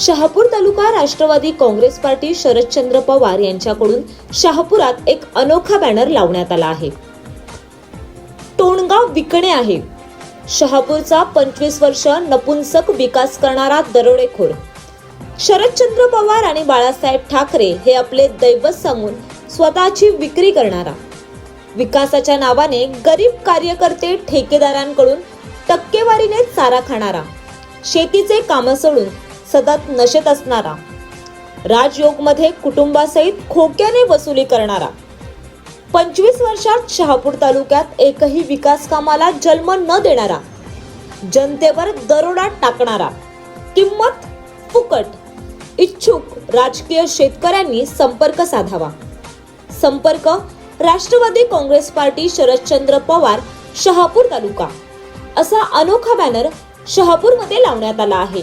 शहापूर तालुका Rashtrawadi Congress party Sharadchandra Pawar यांच्याकडून शहापुरात एक अनोखा बॅनर लावण्यात आला आहे. टोणगाव विकणे आहे. शहापूरचा पंचवीस वर्ष नपुंसक विकास करणारा दरोडेखोर. शरदचंद्र पवार आणि बाळासाहेब ठाकरे हे आपले दैवत सांगून स्वतःची विक्री करणारा. विकासाच्या नावाने गरीब कार्यकर्ते ठेकेदारांकडून टक्केवारीने चारा खाणारा. शेतीचे कामं सोडून सतत नशेत असणारा. राजयोगमध्ये कुटुंबासहित खोक्याने वसुली करणारा. पंचवीस वर्षात शहापूर तालुक्यात एकही विकास कामाला जन्म न देणारा. जनतेवर दरोडा टाकणारा. किंमत फुकट. इच्छुक राजकीय शेतकऱ्यांनी संपर्क साधावा. संपर्क राष्ट्रवादी काँग्रेस पार्टी शरदचंद्र पवार शहापूर तालुका. असा अनोखा बॅनर शहापूरमध्ये लावण्यात आला आहे.